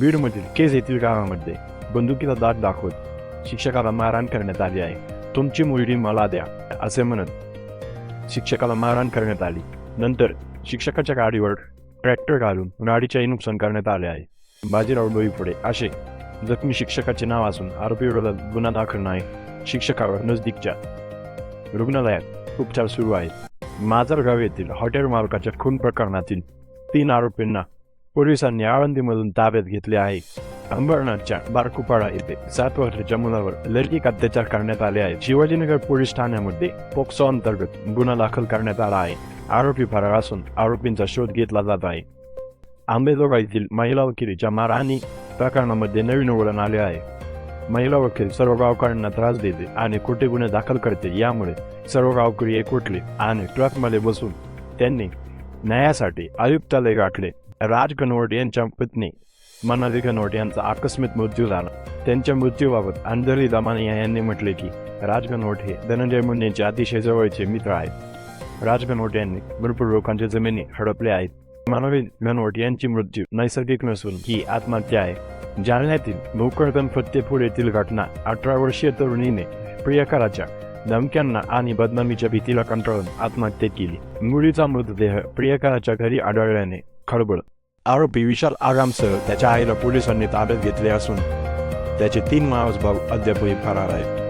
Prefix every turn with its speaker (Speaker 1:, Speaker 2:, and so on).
Speaker 1: बीडमधील केज येथील गावामध्ये बंदुकीचा दाट दाखवत शिक्षकाला मारहाण करण्यात आली आहे. तुमची मुलगी मला द्या असे म्हणत शिक्षकाला मारहाण करण्यात आली. नंतर शिक्षकाच्या गाडीवर ट्रॅक्टर घालून गाडीचेही नुकसान करण्यात आले आहे. बाजीराव डोईफोडे असे जखमी शिक्षकाचे नाव असून आरोपी विरोधात गुन्हा दाखल नाही. शिक्षकावर नजदीकच्या रुग्णालयात उपचार सुरू आहेत. माजरगाव येथील हॉटेल मालकाच्या खून प्रकरणातील तीन आरोपींना पोलिसांनी आळंदीमधून ताब्यात घेतले आहे. अंबरनाथच्या बारकुपाडा येथे सात वर्षाच्या मुलावर लैंगिक अत्याचार करण्यात आले आहे शिवाजीनगर पोलीस ठाण्यामध्ये पोक्सो अंतर्गत गुन्हा दाखल करण्यात आला आहे. आरोपी फरार असून आरोपींचा शोध घेतला जात आहे. आंबेजोगा येथील महिला वकिलीच्या मारहाणी प्रकरणामध्ये नवीन वळण आले आहे. महिला वकील सर्व गावकऱ्यांना त्रास देते आणि खोटे गुन्हे दाखल करते यामुळे सर्व गावकरी एकवटले आणि ट्रकमध्ये बसून त्यांनी न्यायासाठी आयुक्तालय गाठले. राज गणवट यांच्या पत्नी मनाली गणवट यांचा आकस्मिक मृत्यू झाला त्यांच्या मृत्यूबाबत अंजली दमानिया यांनी म्हटले की राज गणवट हे धनंजय मुंडेंचे अतिशय जवळचे मित्र आहेत राज यांनी भरपूर लोकांच्या जमिनी हडपल्या आहेत मानवी गणवट यांची मृत्यू नैसर्गिक नसून ही आत्महत्या आहे जालन्यातील भोकरदन फत्तेपूर येथील घटना अठरा वर्षीय तरुणीने प्रियकराच्या धमक्यांना आणि बदनामीच्या भीतीला कंटाळून आत्महत्या केली मुलीचा मृतदेह प्रियकराच्या घरी आढळल्याने खळबळ. आरोपी विशाल आगामसह त्याच्या आईला पोलिसांनी ताब्यात घेतले असून त्याचे तीन मावस भाऊ अद्यापही फरार आहेत.